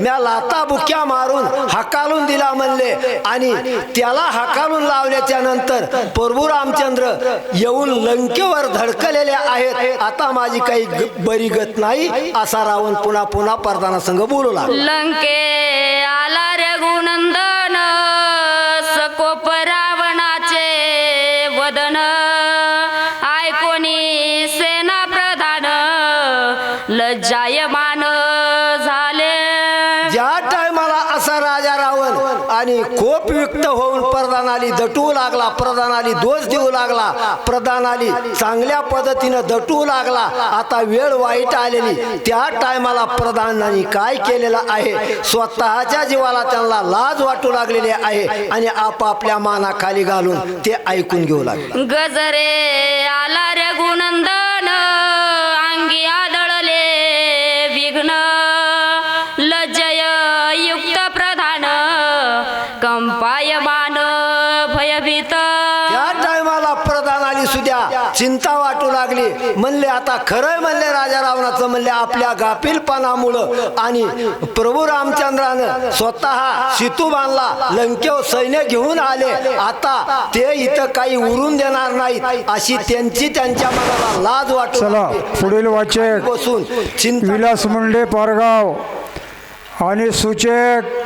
म्या लाता बुक्या मारून हकालून दिला म्हणले. आणि त्याला हकालून लावल्याच्या नंतर प्रभू रामचंद्र येऊन लंकेवर धडकलेले आहेत. आता माझी काही बरी गत नाही असा रावण पुन्हा पुन्हा परदाना संघ बोलू लंके आला कोणी सेना प्रधान लज्जायमान झाले. ज्या टायमाला असा राजा रावण आणि कोप युक्त होऊन प्रधानाली दटू लागला प्रधानाली दोष देऊ लागला प्रधानाली चांगल्या पद्धतीनं दटू लागला आता वेळ वाईट आलेली. त्या टायमाला प्रधानांनी काय केलेलं आहे? स्वतःच्या जीवाला त्यांना लाज वाटू लागलेली आहे आणि आपापल्या मानाखाली घालून ते ऐकून घेऊ लागले. गजरे आला रे गुणंदा कंपायमान भयभीत. त्या टायमाला प्रधान आली सुद्या चिंता वाटू लागली. म्हणले आता खरंय म्हणले राजा रावणाचं म्हणले आपल्या गाफीलपणामुळं आणि प्रभू रामचंद्रानं स्वतः सितू बांधला लंकेव सैन्य घेऊन आले. आता ते इथं काही उरून देणार नाहीत. अशी त्यांची त्यांच्या मनाला लाज वाटू चला. पुढील वाचक बसून चिंता विलास मुंडे पारगाव आणि सूचक